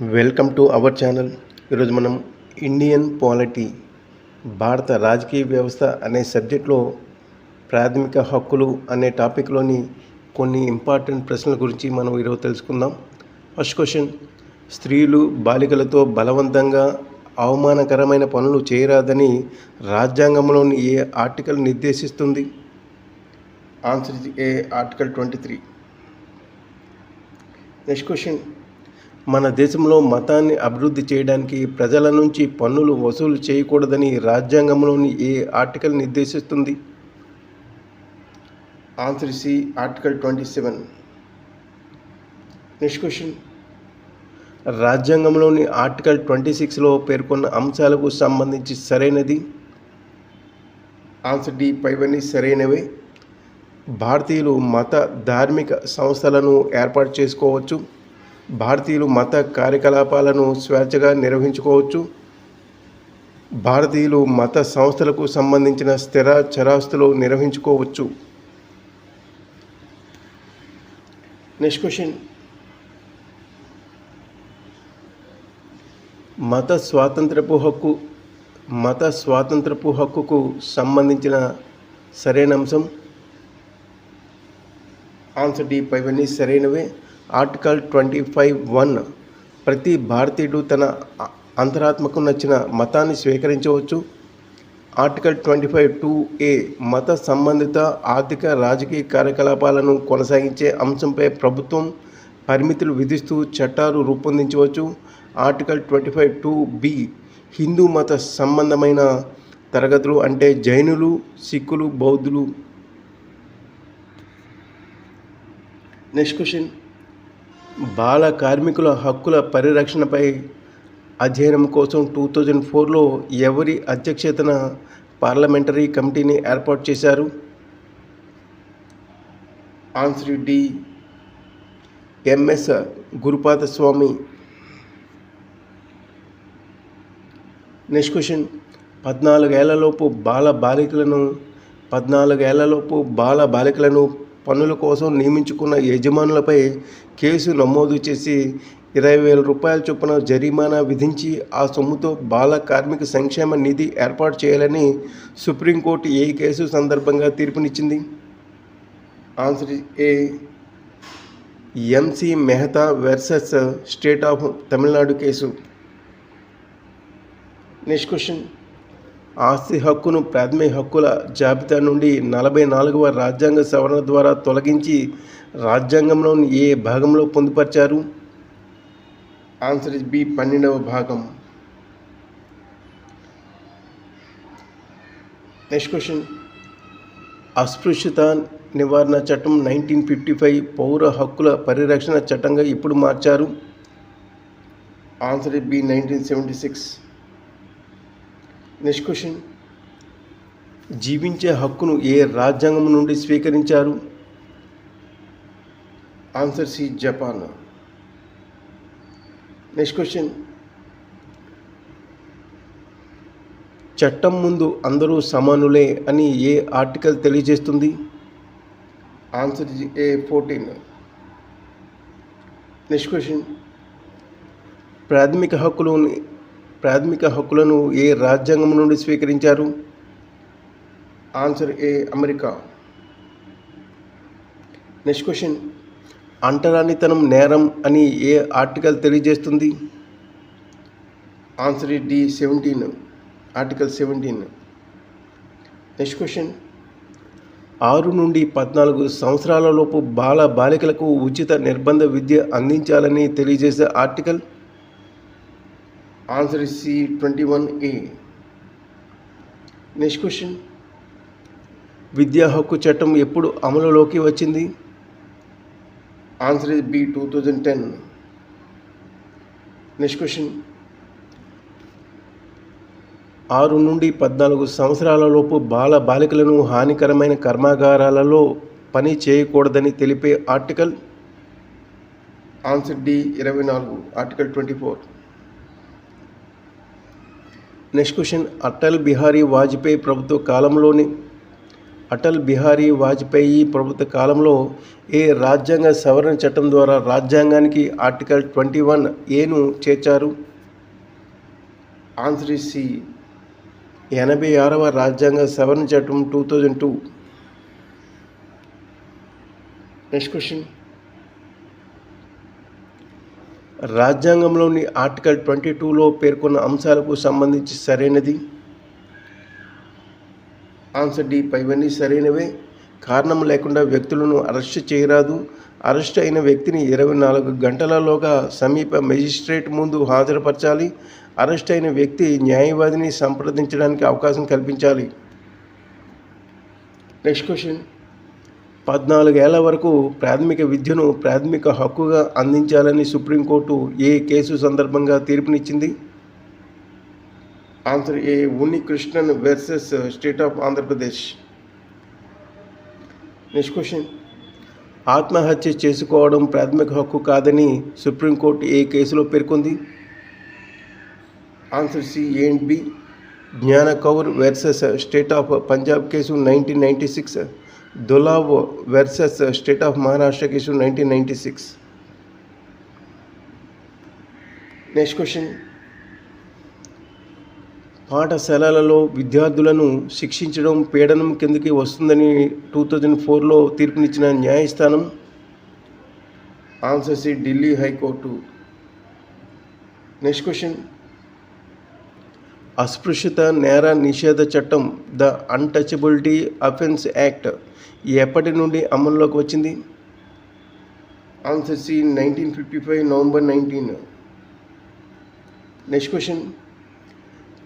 Welcome to our channel. ఈరోజు మనం Indian polity భారత రాజకీయ వ్యవస్థ అనే సబ్జెక్ట్లో ప్రాథమిక హక్కులు అనే టాపిక్లోని కొన్ని ఇంపార్టెంట్ ప్రశ్నల గురించి మనం ఈరోజు తెలుసుకుందాం. ఫస్ట్ క్వశ్చన్ స్త్రీలు బాలికలతో బలవంతంగా అవమానకరమైన పనులు చేయరాదని రాజ్యాంగంలోని ఏ ఆర్టికల్ నిర్దేశిస్తుంది? Answer A article twenty three. Next question మన దేశంలో మతాన్ని అభివృద్ధి చేయడానికి ప్రజల నుంచి పన్నులు వసూలు చేయకూడదని రాజ్యాంగంలోని ఏ ఆర్టికల్ నిర్దేశిస్తుంది? Answer C article twenty seven. Next question. రాజ్యాంగంలోని ఆర్టికల్ ట్వంటీ సిక్స్లో పేర్కొన్న అంశాలకు సంబంధించి సరైనది? ఆన్సర్ డి పైవన్నీ సరైనవే. భారతీయులు మత ధార్మిక సంస్థలను ఏర్పాటు చేసుకోవచ్చు. భారతీయులు మత కార్యకలాపాలను స్వేచ్ఛగా నిర్వహించుకోవచ్చు. భారతీయులు మత సంస్థలకు సంబంధించిన స్థిర చరాస్తులు నిర్వహించుకోవచ్చు. నెక్స్ట్ క్వశ్చన్ మత స్వాతంత్రపు హక్కు మత స్వాతంత్రపు హక్కుకు సంబంధించిన సరైన అంశం. ఆన్సర్ డి పైవన్నీ సరైనవే. ఆర్టికల్ ట్వంటీ ఫైవ్ వన్ ప్రతి భారతీయుడు తన అంతరాత్మకు నచ్చిన మతాన్ని స్వీకరించవచ్చు. Article twenty five two A మత సంబంధిత ఆర్థిక రాజకీయ కార్యకలాపాలను కొనసాగించే అంశంపై ప్రభుత్వం పరిమితులు విధిస్తూ చట్టాలు రూపొందించవచ్చు. Article twenty five two B Hindu మత సంబంధమైన తరగతులు అంటే జైనులు సిక్కులు బౌద్ధులు. Next question. బాల కార్మికుల హక్కుల పరిరక్షణపై అధ్యయనం కోసం టూ థౌజండ్ ఫోర్లో ఎవరి అధ్యక్షతన పార్లమెంటరీ కమిటీని ఏర్పాటు చేశారు? Answer D. MS Gurupada Swamy next question. పద్నాలుగేళ్ళలోపు బాల బాలికలను పద్నాలుగేళ్ళలోపు బాల బాలికలను పనుల కోసం నియమించుకున్న యజమానులపై కేసు నమోదు చేసి ఇరవై వేల రూపాయల చొప్పున జరిమానా విధించి ఆ సొమ్ముతో బాల కార్మిక సంక్షేమ నిధి ఏర్పాటు చేయాలని సుప్రీంకోర్టు ఏ కేసు సందర్భంగా తీర్పునిచ్చింది? Answer A. MC Mehta versus state of Tamil Nadu case. Next question. ఆస్తి హక్కును ప్రాథమిక హక్కుల జాబితా నుండి నలభై నాలుగవ రాజ్యాంగ సవరణ ద్వారా తొలగించి రాజ్యాంగంలోని ఏ భాగంలో పొందుపరిచారు? ఆన్సర్ ఇస్ బి పన్నెండవ భాగం. Next question. అస్పృశ్యత నివారణ చట్టం నైన్టీన్ ఫిఫ్టీ ఫైవ్ పౌర హక్కుల పరిరక్షణ చట్టంగా ఇప్పుడు మార్చారు? Answer is B nineteen seventy six. Next question జీవించే హక్కును ఏ రాజ్యాంగం నుండి స్వీకరించారు? Answer C Japan. Next question చట్టం ముందు అందరూ సమానులే అని ఏ ఆర్టికల్ తెలియజేస్తుంది? Answer A fourteen. Next question ప్రాథమిక హక్కులు ప్రాథమిక హక్కులను ఏ రాజ్యాంగం నుండి స్వీకరించారు? Answer A America. Next question. అంటరానితనం నేరం అని ఏ ఆర్టికల్ తెలియజేస్తుంది? Answer is D seventeen. Article seventeen. Next question. ఆరు నుండి పద్నాలుగు సంవత్సరాలలోపు బాల బాలికలకు ఉచిత నిర్బంధ విద్య అందించాలని తెలియజేసే article? Answer is C twenty one A next question విద్యా హక్కు చట్టం ఎప్పుడు అమలులోకి వచ్చింది? Answer is B two thousand ten next question ఆరు నుండి పద్నాలుగు సంవత్సరాలలోపు బాల బాలికలను హానికరమైన కర్మాగారాలలో పని చేయకూడదని తెలిపే ఆర్టికల్? ఆన్సర్ డి ఇరవై నాలుగు article twenty four next question Atal Bihari Vajpayee ప్రభుత్వ కాలంలోని అటల్ బిహారీ వాజ్పేయి ప్రభుత్వ కాలంలో ఏ రాజ్యాంగ సవరణ చట్టం ద్వారా రాజ్యాంగానికి ఆర్టికల్ ట్వంటీ వన్ ఏను చేర్చారు? ఆన్సర్ సి ఎనభై ఆరవ రాజ్యాంగ సవరణ చట్టం two thousand two next question రాజ్యాంగంలోని ఆర్టికల్ ట్వంటీ టూలో పేర్కొన్న అంశాలకు సంబంధించి సరైనది? ఆన్సర్ డి పైవన్నీ సరైనవే. కారణం లేకుండా వ్యక్తులను అరెస్ట్ చేయరాదు. అరెస్ట్ అయిన వ్యక్తిని ఇరవై నాలుగు గంటలలోగా సమీప మెజిస్ట్రేట్ ముందు హాజరుపరచాలి. అరెస్ట్ అయిన వ్యక్తి న్యాయవాదిని సంప్రదించడానికి అవకాశం కల్పించాలి. Next question. పద్నాలుగేళ్ళ వరకు ప్రాథమిక విద్యను ప్రాథమిక హక్కుగా అందించాలని సుప్రీంకోర్టు ఏ కేసు సందర్భంగా తీర్పునిచ్చింది? Answer A Unni Krishnan versus state of Andhra Pradesh. Next question. ఆత్మహత్య చేసుకోవడం ప్రాథమిక హక్కు కాదని సుప్రీంకోర్టు ఏ కేసులో పేర్కొంది? Answer C A and B. Gyan Kaur versus state of Punjab case nineteen ninety six. దులావ్ versus state of Maharashtra case nineteen ninety six next question పాఠశాలలలో విద్యార్థులను శిక్షించడం పీడనం కిందకి వస్తుందని టూ థౌజండ్ ఫోర్లో తీర్పునిచ్చిన న్యాయస్థానం. Answer C Delhi high court next question అస్పృశ్యత నేర నిషేధ చట్టం ద అన్టచబిలిటీ అఫెన్స్ యాక్ట్ ఎప్పటి నుండి అమల్లోకి వచ్చింది? Answer C nineteen fifty five November nineteen. Next question.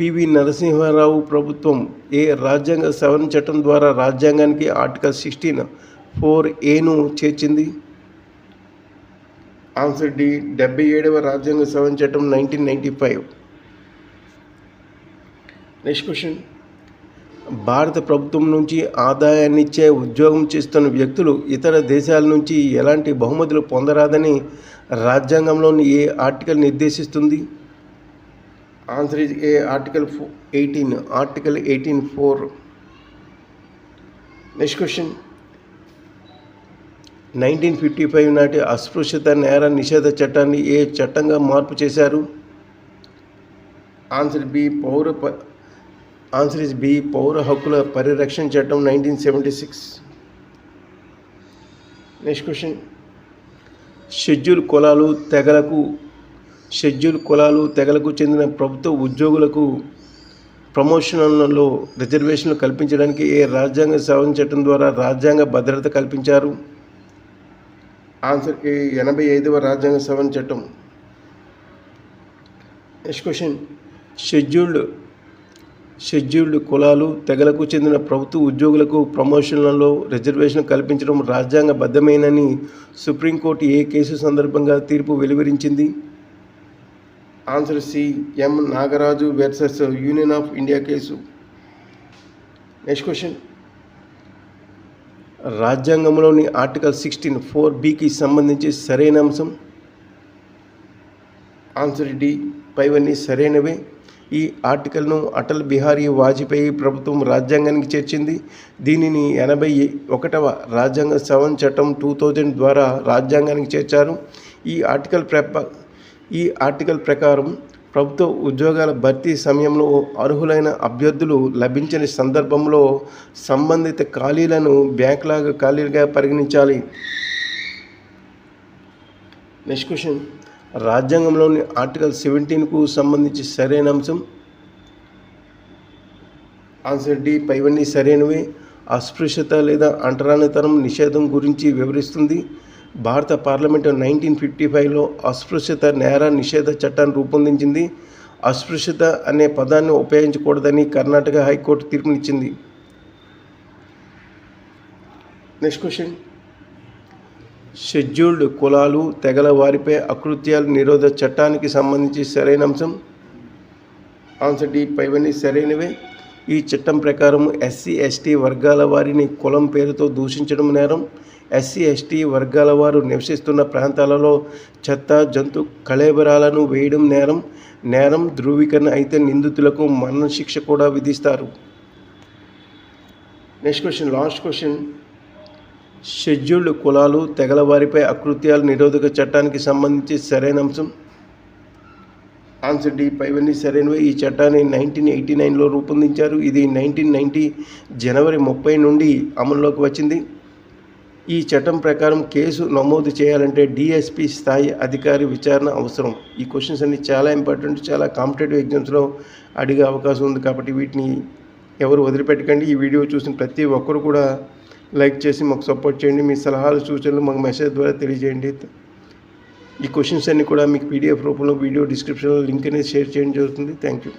PV Narasimha Rao ప్రభుత్వం ఏ రాజ్యాంగ సవరణ చట్టం ద్వారా రాజ్యాంగానికి ఆర్టికల్ సిక్స్టీన్ ఫోర్ ఏను చేర్చింది? ఆన్సర్ డి డెబ్బై ఏడవ రాజ్యాంగ సవరణ చట్టం nineteen ninety five. Next question భారత ప్రభుత్వం నుంచి ఆదాయాన్ని ఇచ్చే ఉద్యోగం చేస్తున్న వ్యక్తులు ఇతర దేశాల నుంచి ఎలాంటి బహుమతులు పొందరాదని రాజ్యాంగంలోని ఏ ఆర్టికల్ నిర్దేశిస్తుంది? Answer is A article eighteen article eighteen four next question nineteen fifty five నాటి అస్పృశ్యత నేర నిషేధ చట్టాన్ని ఏ చట్టంగా మార్పు చేశారు? ఆన్సర్ బి పౌర ఆన్సర్ ఇస్ బి పౌర హక్కుల పరిరక్షణ చట్టం nineteen seventy six. Next question schedule కులాలు తెగలకు షెడ్యూల్ కులాలు తెగలకు చెందిన ప్రభుత్వ ఉద్యోగులకు ప్రమోషన్లలో రిజర్వేషన్లు కల్పించడానికి ఏ రాజ్యాంగ సవరణ చట్టం ద్వారా రాజ్యాంగ భద్రత కల్పించారు? ఆన్సర్ ఏ ఎనభై ఐదవ రాజ్యాంగ సవరణ చట్టం. నెక్స్ట్ క్వశ్చన్ షెడ్యూల్డ్ షెడ్యూల్డ్ కులాలు తెగలకు చెందిన ప్రభుత్వ ఉద్యోగులకు ప్రమోషన్లలో రిజర్వేషన్ కల్పించడం రాజ్యాంగబద్ధమేనని సుప్రీంకోర్టు ఏ కేసు సందర్భంగా తీర్పు వెలువరించింది? Answer C M Nagaraju versus union of India case. Next question. రాజ్యాంగంలోని ఆర్టికల్ సిక్స్టీన్ ఫోర్ బికి సంబంధించి సరైన అంశం? ఆన్సర్ డి పైవన్నీ సరైనవే. ఈ ఆర్టికల్ను అటల్ బిహారీ వాజ్పేయి ప్రభుత్వం రాజ్యాంగానికి చేర్చింది. దీనిని ఎనభై ఒకటవ రాజ్యాంగ సవరణ చట్టం టూ థౌజండ్ ద్వారా రాజ్యాంగానికి చేర్చారు. ఈ ఆర్టికల్ ప్రప ఈ ఆర్టికల్ ప్రకారం ప్రభుత్వ ఉద్యోగాల భర్తీ సమయంలో అర్హులైన అభ్యర్థులు లభించని సందర్భంలో సంబంధిత ఖాళీలను బ్యాంకులాగా ఖాళీలుగా పరిగణించాలి. Next question. రాజ్యాంగంలోని ఆర్టికల్ సెవెంటీన్కు సంబంధించి సరైన అంశం. ఆన్సర్ డి పైవన్నీ సరైనవే. అస్పృశ్యత లేదా అంటరానితనం నిషేధం గురించి వివరిస్తుంది. భారత పార్లమెంటు నైన్టీన్ ఫిఫ్టీ ఫైవ్లో అస్పృశ్యత నేర నిషేధ చట్టాన్ని రూపొందించింది. అస్పృశ్యత అనే పదాన్ని ఉపయోగించకూడదని Karnataka high court తీర్పునిచ్చింది. Next question. Scheduled కులాలు తెగల వారిపై అకృత్యాల నిరోధ చట్టానికి సంబంధించి సరైన అంశం. ఆన్సర్ డి పైవన్నీ సరైనవే. ఈ చట్టం ప్రకారం ఎస్సీ ఎస్టీ వర్గాల వారిని కులం పేరుతో దూషించడం నేరం. ఎస్సీ ఎస్టీ వర్గాల వారు నివసిస్తున్న ప్రాంతాలలో చెత్త జంతు కళేబరాలను వేయడం నేరం. నేరం ధృవీకరణ అయితే నిందితులకు మరణశిక్ష కూడా విధిస్తారు. Next question last question. Scheduled కులాలు తెగల వారిపై అకృత్యాల నిరోధక చట్టానికి సంబంధించి సరైన అంశం. ఆన్సర్ డి పైవన్నీ సరైనవి. ఈ చట్టాన్ని నైన్టీన్ ఎయిటీ నైన్లో రూపొందించారు. ఇది నైన్టీన్ నైంటీ జనవరి ముప్పై నుండి అమల్లోకి వచ్చింది. ఈ చట్టం ప్రకారం కేసు నమోదు చేయాలంటే డిఎస్పి స్థాయి అధికారి విచారణ అవసరం. ఈ క్వశ్చన్స్ అన్ని చాలా ఇంపార్టెంట్ చాలా కాంపిటేటివ్ ఎగ్జామ్స్లో అడిగే అవకాశం ఉంది కాబట్టి వీటిని ఎవరు వదిలిపెట్టకండి. ఈ వీడియో చూసిన ప్రతి ఒక్కరు కూడా లైక్ చేసి మాకు సపోర్ట్ చేయండి మీ సలహాలు సూచనలు మాకు మెసేజ్ ద్వారా తెలియజేయండి. ఈ క్వశ్చన్స్ అన్ని కూడా మీకు పీడిఎఫ్ రూపంలో వీడియో డిస్క్రిప్షన్లో లింక్ అనేది షేర్ చేయడం జరుగుతుంది. Thank you.